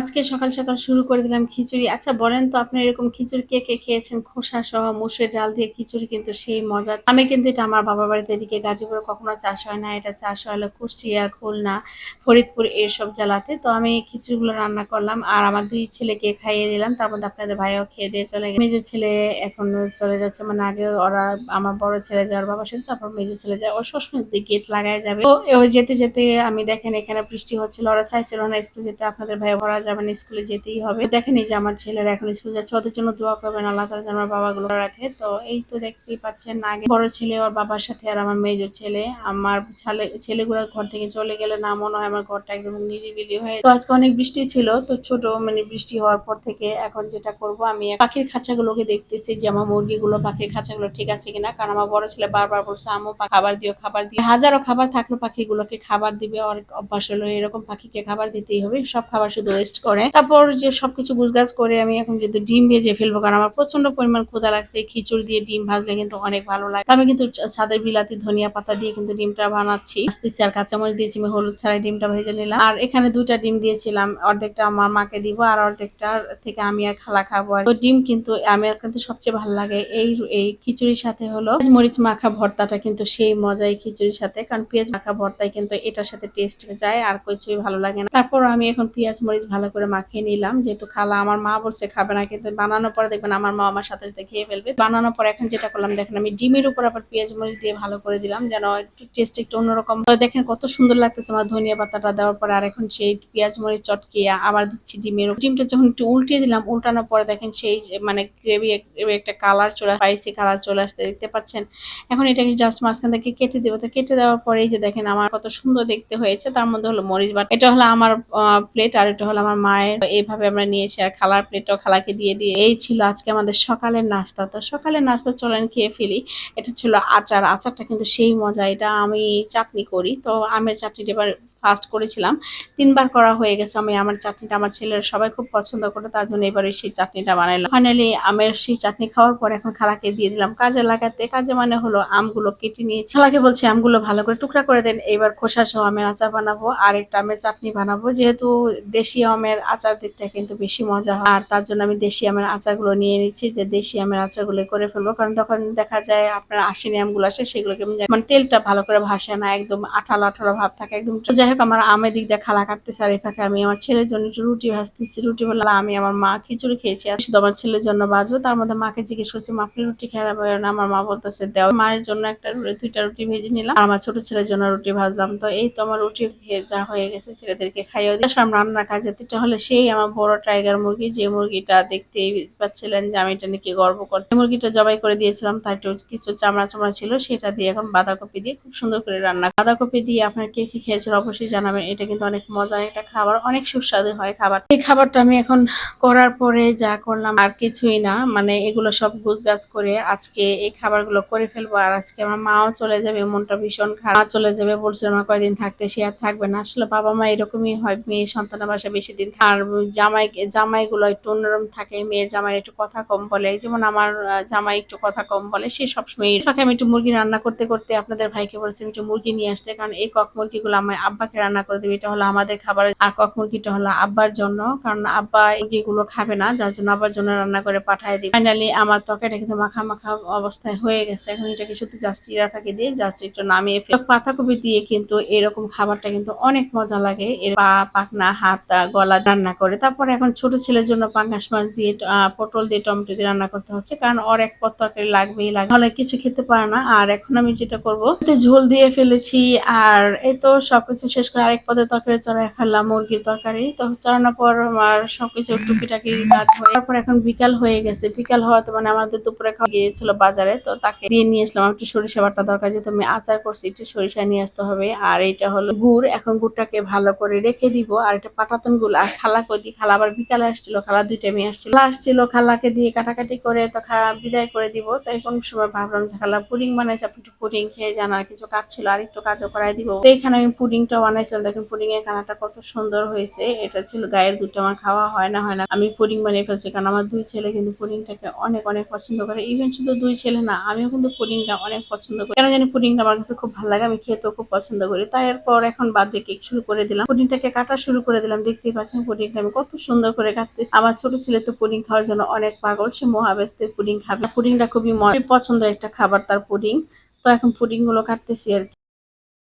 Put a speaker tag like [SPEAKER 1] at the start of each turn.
[SPEAKER 1] আজকে সকাল সকাল শুরু করে দিলাম খিচুড়ি। আচ্ছা বলেন তো আপনার এরকম খিচুড়ি কে কে খেয়েছেন? খোসা সহ মুসুর ডাল দিয়ে খিচুড়ি কিন্তু সেই মজা আমি কিন্তু এটা আমার বাবার বাড়িতে এদিকে গাজীপুরে কখনো চাষ হয় না, এটা চাষ হয় কুষ্টিয়া, খুলনা, ফরিদপুর এইসব জেলাতে। তো আমি খিচুড়িগুলো রান্না করলাম আর আমার দুই ছেলেকে খাইয়ে দিলাম। তার মধ্যে আপনাদের ভাইও খেয়ে দিয়ে চলে গেছে মেজো ছেলে এখন চলে যাচ্ছে মানে আগে ওরা আমার বড় ছেলে যাওয়ার বাবার সাথে তারপর মেজো ছেলে যায়। ও সবসময় গেট লাগায় যাবে। তো যেতে যেতে আমি দেখেন এখানে বৃষ্টি হচ্ছিল, ওরা চাইছিল না স্কুল যেতে। আপনাদের ভাই ভরা যাবে না স্কুলে যেতেই হবে। দেখেন এই যে আমার ছেলেরা এখন স্কুল যাচ্ছে, ওদের জন্য দোয়া করবেন আল্লাহ তালা আমার বাবাগুলো রাখে। তো এই তো দেখতেই পাচ্ছেন, আগে বড় ছেলে, ওর বাবার সাথে আর আমার মেজো ছেলে। আমার ছেলে, ছেলেগুলো ঘর থেকে চলে গেলে না মনে হয় আমার ঘরটা একদম নিরিবিলি হয়ে তো আজকে অনেক বৃষ্টি ছিল, তো ছোট মানে বৃষ্টি হওয়ার পর থেকে এখন যেটা করব আমি পাখির খাঁচাগুলোকে দেখতেছি যে আমার মুরগিগুলো পাখির খাঁচাগুলো ঠিক আছে কিনা। কারণ আমার বড় ছেলে বারবার বলছে আমু খাবার দিও খাবার দিও। হাজারো খাবার থাকল পাখিগুলোকে, খাবার দিবে আর অভ্যাস হলো, এরকম পাখিকে খাবার দিতেই হবে। সব খাবার শুধু করে। তারপর যে সবকিছু গুছগাছ করে আমি এখন যেহেতু ডিম ভেজে ফেলব, কারণ আমার প্রচণ্ড পরিমাণ ক্ষুধা লাগছে। খিচুড়ি দিয়ে ডিম ভাজলে কিন্তু অনেক ভালো লাগে। আমি কিন্তু ছাদের বিলাতি ধনিয়া পাতা দিয়ে কিন্তু ডিমটা বানাচ্ছি। আসতেছি আর কাঁচামরিচ দিয়েছি, আমি হলুদ ছাড়াই ডিমটা ভেজে নিলাম। আর এখানে দুইটা ডিম দিয়েছিলাম, অর্ধেকটা আমার মাকে দিব আর অর্ধেকটা থেকে আমি আর খালা খাব আর ডিম কিন্তু আমি আর কিন্তু সবচেয়ে ভালো লাগে এই এই খিচুড়ির সাথে হলো মরিচ মাখা ভর্তাটা কিন্তু সেই মজাই খিচুড়ির সাথে, কারণ পেঁয়াজ মাখা ভর্তায় কিন্তু এটার সাথে টেস্ট যায় আর কিছুই ভালো লাগে না। তারপর আমি এখন পেঁয়াজ মরিচ ভালো করে মাখিয়ে নিলাম। যেহেতু খালা আমার মা বলছে খাবে না, কিন্তু বানানোর পরে দেখবেন আমার মা আমার সাথে সাথে খেয়ে ফেলবে। বানানোর পর এখন যেটা করলাম, দেখেন আমি ডিমের উপর আবার পেঁয়াজ মরিচ দিয়ে ভালো করে দিলাম যেন একটু টেস্ট একটু অন্যরকম। দেখেন কত সুন্দর লাগতেছে আমার ধনিয়া পাতাটা দেওয়ার পর, আর এখন সেই পেঁয়াজ মরিচ চটকিয়ে আবার দিচ্ছি ডিমের। ডিমটা যখন একটু উল্টিয়ে দিলাম, উল্টানোর পরে দেখেন সেই মানে গ্রেভি একটা কালার চলে স্পাইসি কালার চলে আসতে দেখতে পাচ্ছেন? এখন এটাকে জাস্ট মাঝখান থেকে কেটে দেবো। তো কেটে দেওয়ার পরেই যে দেখেন আমার কত সুন্দর দেখতে হয়েছে। তার মধ্যে হলো মরিচ বাটা। এটা হলো আমার প্লেট আর এটা হলো আমার মায়ের। এইভাবে আমরা নিয়ে এসে আর খালার প্লেটও খালাকে দিয়ে দিয়ে। এই ছিল আজকে আমাদের সকালের নাস্তা। তো সকালের নাস্তা চলেন খেয়ে ফেলি। এটা ছিল আচার। আচারটা কিন্তু সেই মজা। এটা আমি চাটনি করি। তো আমের চাটনিটা এবার ফার্স্ট করেছিলাম। তিনবার করা হয়ে গেছে। আমি আমার চাটনিটা আমার ছেলেরা সবাই খুব পছন্দ করে, তার জন্য এবারে সেই চাটনিটা বানাইলাম। ফাইনালি আমের সেই চাটনি খাওয়ার পর এখন খালাকে দিয়ে দিলাম। কাজে লাগাতে, কাজে মানে হলো আমগুলো কেটে নিয়েছি। খালাকে বলছি, আমগুলো ভালো করে টুকরা করে দেন। এবার খোসা সহ আমের আচার বানাবো, আর একটা আমের চাটনি বানাবো। যেহেতু দেশি আমের আচার দিকটা কিন্তু বেশি মজা হয়। আর তার জন্য আমি দেশি আমের আচারগুলো নিয়ে নিচ্ছি যে দেশি আমের আচারগুলো করে ফেলব। কারণ তখন দেখা যায় আপনার আশিনি আমগুলো আসে সেগুলো কেমন যায়- মানে তেলটা ভালো করে ভাসে না, একদম আঠালো আঠালো ভাব থাকে, একদম যাই হোক আমার আমের দিক দিয়ে খালা কাটতেছে আর এই ফাঁকে আমি আমার ছেলের জন্য একটু রুটি ভাজতেছি। রুটি বললাম আমি আমার মা খিচুড়ি খেয়েছি আর শুধু আমার ছেলের জন্য বাজবো তার মধ্যে মাকে জিজ্ঞেস করছি, মা, আপনি রুটি খেয়ে না? আমার মা বলতেছে, দেও। মায়ের জন্য একটা দুইটা রুটি ভেজে নিলাম আর আমার ছোট ছেলের জন্য রুটি ভাজলাম। তো এই তো আমার রুটি যা হয়ে গেছে ছেলেদেরকে খাইয়ে দিয়ে আসলাম রান্নার কাজে। যেটা হলে সেই আমার বড় টাইগার মুরগি। যে মুরগিটা দেখতেই পাচ্ছিলেন যে আমি এটা নাকি গর্ব করতে মুরগিটা জবাই করে দিয়েছিলাম, তার কিছু চামড়া চামড়া ছিল, সেটা দিয়ে এখন বাঁধাকপি দিয়ে খুব সুন্দর করে রান্না। বাঁধাকপি দিয়ে আপনার কে কি খেয়েছেন অবশ্যই জানাবেন, এটা কিন্তু অনেক মজার একটা খাবার, অনেক সুস্বাদু হয় খাবার। এই খাবারটা আমি এখন করার পরে যা করলাম আর কিছুই না মানে এগুলো সব গুছগাছ করে আজকে এই খাবারগুলো করে ফেলব আর আজকে আমার মাও চলে যাবে, মনটা ভীষণ খারাপ। চলে যাবে বলছে আমার কয়দিন থাকতে, সে আর থাকবে না। আসলে বাবা মা এরকমই হয়, মেয়ে সন্তানের বাসা বেশি দিন। আর জামাই, জামাইগুলো একটু অন্যরকম থাকে, মেয়ের জামাই একটু কথা কম বলে। যেমন আমার জামাই একটু কথা কম বলে, সে সবসময় ফাঁকে আমি একটু মুরগি রান্না করতে করতে আপনাদের ভাইকে বলছি একটু মুরগি নিয়ে আসতে, কারণ এই কক মুরগিগুলো আমার আব্বাকে রান্না করে দেবে। এটা হলো আমাদের খাবার আর কক মুরগিটা হলো আব্বার জন্য। কারণ আব্বা মুরগিগুলো খাবে না, যার জন্য আব্বার জন্য রান্না করে পাঠিয়ে দিই ফাইনালি আমার তরকারিটা কিন্তু মাখা মাখা অবস্থায় হয়ে গেছে। এখন এটাকে শুধু জাস্ট ফাঁকি দিয়ে জাস্ট একটু নামিয়ে ফেলি। পাতাকপি দিয়ে কিন্তু এরকম খাবারটা কিন্তু অনেক মজা লাগে। এর পা পাকনা হাত গলা রান্না করে। তারপরে এখন ছোট ছেলের জন্য পাঙ্গাস মাছ দিয়ে পটল দিয়ে, টমেটো দিয়ে রান্না করতে হচ্ছে। কারণ ওর এক পদ তরকারি লাগবেই লাগবে নাহলে কিছু খেতে পারে না। আর এখন আমি যেটা করব ঝোল দিয়ে ফেলেছি। আর এই তো সবকিছু শেষ করে আরেক পদে তরকারি চড়াই ফেললাম মুরগির তরকারি। তো চড়ানোর পর আমার সবকিছু টুকিটাকি কাজ হয়ে তারপর এখন বিকাল হয়ে গেছে। বিকাল হওয়াতে মানে আমাদের দুপুরে খাওয়া গিয়েছিল বাজারে। তো তাকে দিয়ে নিয়ে আসলাম। একটু সরিষা বাটা দরকার, যেহেতু আমি আচার করছি, একটু সরিষা নিয়ে আসতে হবে। আর এটা হলো গুড়। এখন গুড়টাকে ভালো করে রেখে দিব। আর এটা পাটাতন গুড়। আর খালাকে দিই? খালা আবার বিকালে আসছিল। খালা দুই টাইমে আসছিল। খালা আসছিল, খালাকে দিয়ে কাটাকাটি করে তো বিদায় করে দিব। তাই কোন সময় ভাবলাম যে খালা পুডিং বানাইছে আপনি একটু পুডিং খেয়ে যান। আর কিছু কাজ ছিল। আর একটু কাজও করাই দিব। তো এখানে আমি পুডিংটাও বানাইছিলাম দেখেন পুডিং এর কানাটা কত সুন্দর হয়েছে। এটা ছিল গায়ের দুধটা আমার খাওয়া হয় না হয় না। আমি পুডিং বানিয়ে ফেলছি, কারণ আমার দুই ছেলে কিন্তু পুডিংটাকে অনেক অনেক পছন্দ করে। ইভেন শুধু দুই ছেলে না, আমিও কিন্তু পুডিংটা অনেক পছন্দ করি। কেন জানি পুডিংটা আমার কাছে খুব ভালো লাগে, আমি খেতেও খুব পছন্দ করি। তাই এরপর এখন বার্থডে কেক শুরু করে দিলাম। পুডিংটাকে কাটা শুরু করে দিলাম। দেখতেই পাচ্ছেন পুডিংটা আমি কত সুন্দর করে কাটতেছি। আমার ছোট ছেলে তো পুডিং খাওয়ার জন্য অনেক পাগল, সে মহাবেস্তে পুডিং খাবে। পুডিংটা খুবই পছন্দের একটা খাবার তার পুডিং। তো এখন পুডিংগুলো কাটতেছি আর কি।